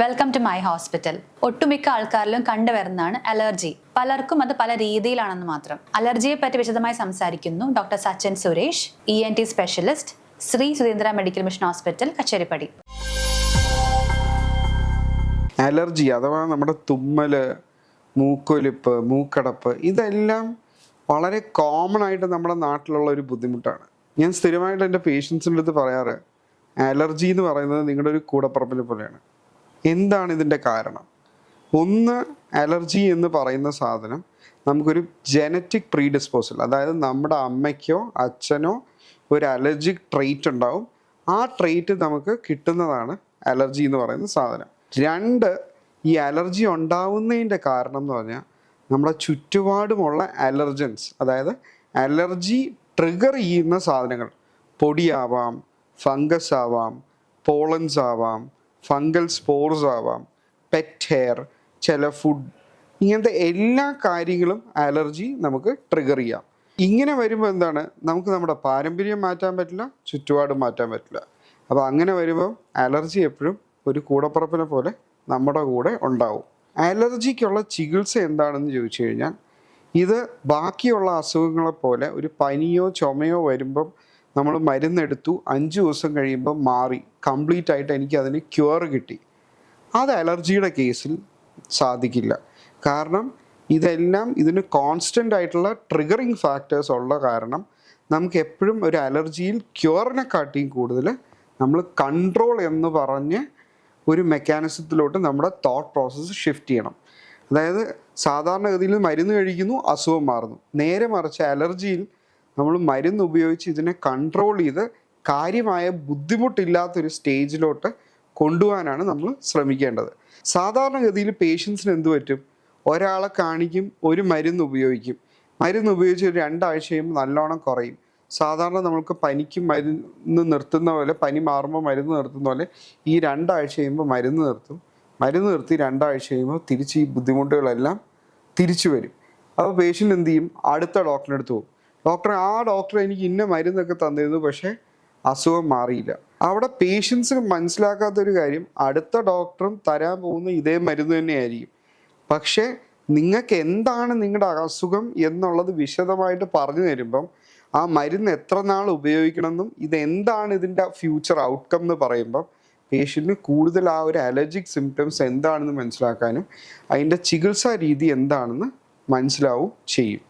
Welcome to my hospital ഒട്ടുമിക്ക ആൾക്കാരിലും കണ്ടുവരുന്നതാണ് allergy. പലർക്കും അത് പല രീതിയിലാണെന്ന് മാത്രം. അലർജിയെ പറ്റി വിശദമായി സംസാരിക്കുന്നു doctor Sachin Suresh E N T specialist Shri Surendra medical mission hospital Kacheripady. Allergy അഥവാ നമ്മുടെ തുമ്മൽ മൂക്കൊലിപ്പ് മൂക്കടപ്പ് ഇതെല്ലാം വളരെ കോമൺ ആയിട്ട് നമ്മുടെ നാട്ടിലുള്ള ഒരു ബുദ്ധിമുട്ടാണ്. ഞാൻ സ്ഥിരമായിട്ട് എന്റെ പേഷ്യൻസിന്റെ അടുത്ത് പറയാറ് അലർജി എന്ന് പറയുന്നത് നിങ്ങളുടെ ഒരു കൂടപ്പറപ്പിനെ പോലെയാണ്. എന്താണ് ഇതിന്റെ കാരണം? ഒന്ന് അലർജി എന്ന് പറയുന്ന സാധനം നമുക്കൊരു ജനറ്റിക് പ്രീഡിസ്പോസൽ അതായത് നമ്മുടെ അമ്മയ്ക്കോ അച്ഛനോ ഒരു അലർജിക് ട്രെയ്റ്റ് ഉണ്ടാവും. ആ ട്രെയ്റ്റ് നമുക്ക് കിട്ടുന്നതാണ് അലർജി എന്ന് പറയുന്ന സാധനം. രണ്ട് ഈ അലർജി ഉണ്ടാവുന്നതിന്റെ കാരണം എന്ന് പറഞ്ഞാൽ നമ്മുടെ ചുറ്റുപാടുമുള്ള അലർജൻസ് അതായത് അലർജി ട്രിഗർ ചെയ്യുന്ന സാധനങ്ങൾ പൊടിയാവാം ഫംഗസ് ആവാം പോളൻസ് ആവാം ഫംഗൽ സ്പോർസ് ആവാം പെറ്റ് ഹെയർ ചില ഫുഡ് ഇങ്ങനത്തെ എല്ലാ കാര്യങ്ങളും അലർജി നമുക്ക് ട്രിഗർ ചെയ്യാം. ഇങ്ങനെ വരുമ്പോൾ എന്താണ്? നമുക്ക് നമ്മുടെ പാരമ്പര്യം മാറ്റാൻ പറ്റില്ല ചുറ്റുപാടും മാറ്റാൻ പറ്റില്ല. അപ്പോൾ അങ്ങനെ വരുമ്പോൾ അലർജി എപ്പോഴും ഒരു കൂടപ്പുറപ്പിനെ പോലെ നമ്മുടെ കൂടെ ഉണ്ടാവും. അലർജിക്കുള്ള ചികിത്സ എന്താണെന്ന് ചോദിച്ചു കഴിഞ്ഞാൽ ഇത് ബാക്കിയുള്ള അസുഖങ്ങളെ പോലെ ഒരു പനിയോ ചുമയോ വരുമ്പം നമ്മൾ മരുന്നെടുത്തു അഞ്ച് ദിവസം കഴിയുമ്പോൾ മാറി. കംപ്ലീറ്റ് ആയിട്ട് എനിക്ക് അതിന് ക്യൂർ കിട്ടി. അത് അലർജിയുടെ കേസിൽ സാധിക്കില്ല. കാരണം ഇതെല്ലാം ഇതിന് കോൺസ്റ്റന്റ് ആയിട്ടുള്ള ട്രിഗറിങ് ഫാക്ടേഴ്സ് ഉള്ള കാരണം നമുക്ക് എപ്പോഴും ഒരു അലർജിയിൽ ക്യൂറിനെ കാട്ടിയും കൂടുതൽ നമ്മൾ കൺട്രോൾ എന്ന് പറഞ്ഞ് ഒരു മെക്കാനിസത്തിലോട്ട് നമ്മുടെ തോട്ട് പ്രോസസ്സ് ഷിഫ്റ്റ് ചെയ്യണം. അതായത് സാധാരണഗതിയിൽ മരുന്ന് കഴിക്കുന്നു അസുഖം മാറുന്നു. നേരെ മറിച്ച് അലർജിയിൽ നമ്മൾ മരുന്ന് ഉപയോഗിച്ച് ഇതിനെ കൺട്രോൾ ചെയ്ത് കാര്യമായ ബുദ്ധിമുട്ടില്ലാത്തൊരു സ്റ്റേജിലോട്ട് കൊണ്ടുപോകാനാണ് നമ്മൾ ശ്രമിക്കേണ്ടത്. സാധാരണഗതിയിൽ പേഷ്യൻസിന് എന്തു പറ്റും? ഒരാളെ കാണിക്കും ഒരു മരുന്ന് ഉപയോഗിക്കും. മരുന്ന് ഉപയോഗിച്ച് ഒരു രണ്ടാഴ്ച നല്ലോണം കുറയും. സാധാരണ നമുക്ക് പനിക്ക് മരുന്ന് നിർത്തുന്ന പോലെ പനി മാറുമ്പോൾ മരുന്ന് നിർത്തുന്ന പോലെ ഈ രണ്ടാഴ്ച കഴിയുമ്പോൾ മരുന്ന് നിർത്തും. മരുന്ന് നിർത്തി രണ്ടാഴ്ച കഴിയുമ്പോൾ തിരിച്ച് ഈ ബുദ്ധിമുട്ടുകളെല്ലാം തിരിച്ചു വരും. അപ്പോൾ പേഷ്യന്റ് എന്ത് ചെയ്യും? അടുത്ത ഡോക്ടറിന്റെ അടുത്ത് പോകും. ഡോക്ടർ ആ ഡോക്ടർ എനിക്ക് ഇന്ന മരുന്നൊക്കെ തന്നിരുന്നു പക്ഷേ അസുഖം മാറിയില്ല. അവിടെ പേഷ്യൻസിന് മനസ്സിലാക്കാത്തൊരു കാര്യം അടുത്ത ഡോക്ടറും തരാൻ പോകുന്ന ഇതേ മരുന്ന് തന്നെയായിരിക്കും. പക്ഷേ നിങ്ങൾക്ക് എന്താണ് നിങ്ങളുടെ അസുഖം എന്നുള്ളത് വിശദമായിട്ട് പറഞ്ഞു തരുമ്പം ആ മരുന്ന് എത്ര നാൾ ഉപയോഗിക്കണമെന്നും ഇതെന്താണ് ഇതിന്റെ ഫ്യൂച്ചർ ഔട്ട്കം എന്ന് പറയുമ്പം പേഷ്യന്റിന് കൂടുതൽ ആ ഒരു അലർജിക് സിംറ്റംസ് എന്താണെന്ന് മനസ്സിലാക്കാനും അതിന്റെ ചികിത്സാ രീതി എന്താണെന്ന് മനസ്സിലാവും ചെയ്യും.